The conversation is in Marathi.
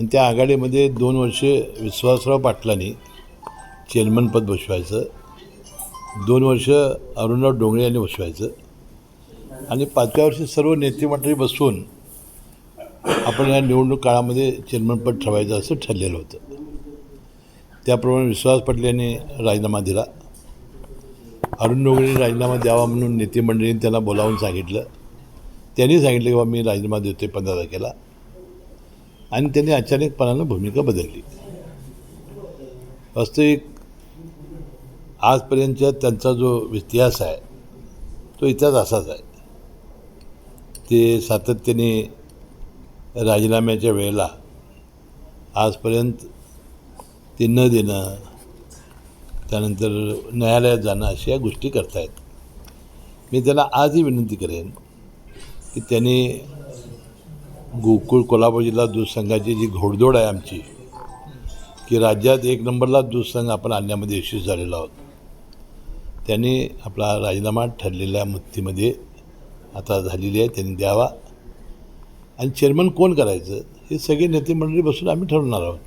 आणि त्या आघाडीमध्ये दोन वर्षे विश्वासराव पाटलांनी चेअरमनपद बसवायचं दोन वर्ष अरुणराव डोंगरे यांनी बसवायचं आणि पाचव्या वर्षी सर्व नेते मंडळी बसवून आपण या निवडणूक काळामध्ये चेअरमनपद ठेवायचं असं ठरलेलं होतं. त्याप्रमाणे विश्वास पाटील यांनी राजीनामा दिला. अरुण डोंगरेंनी राजीनामा द्यावा म्हणून नेते मंडळींनी त्यांना बोलावून सांगितलं. त्यांनी सांगितलं की बाबा मी राजीनामा देतो पंधरा तारखेला. आणि त्यांनी अचानकपणानं भूमिका बदलली. वास्तविक आजपर्यंतच्या त्यांचा जो इतिहास आहे तो इतिहास असाच आहे. ते सातत्याने राजीनाम्याच्या वेळेला आजपर्यंत ते न देणं त्यानंतर न्यायालयात जाणं अशा गोष्टी करतायत. मी त्यांना आजही विनंती करेन की त्यांनी गोकुळ कोल्हापूर जिल्हा दूध संघाची जी घोडदोड आहे आमची की राज्यात एक नंबरला दूध संघ आपण आणण्यामध्ये यशस्वी झालेलो आहोत. त्यांनी आपला राजीनामा ठरलेल्या मुक्तीमध्ये आता झालेली आहे त्यांनी द्यावा. आणि चेअरमन कोण करायचं हे सगळे नेते मंडळी बसून आम्ही ठरवणार आहोत.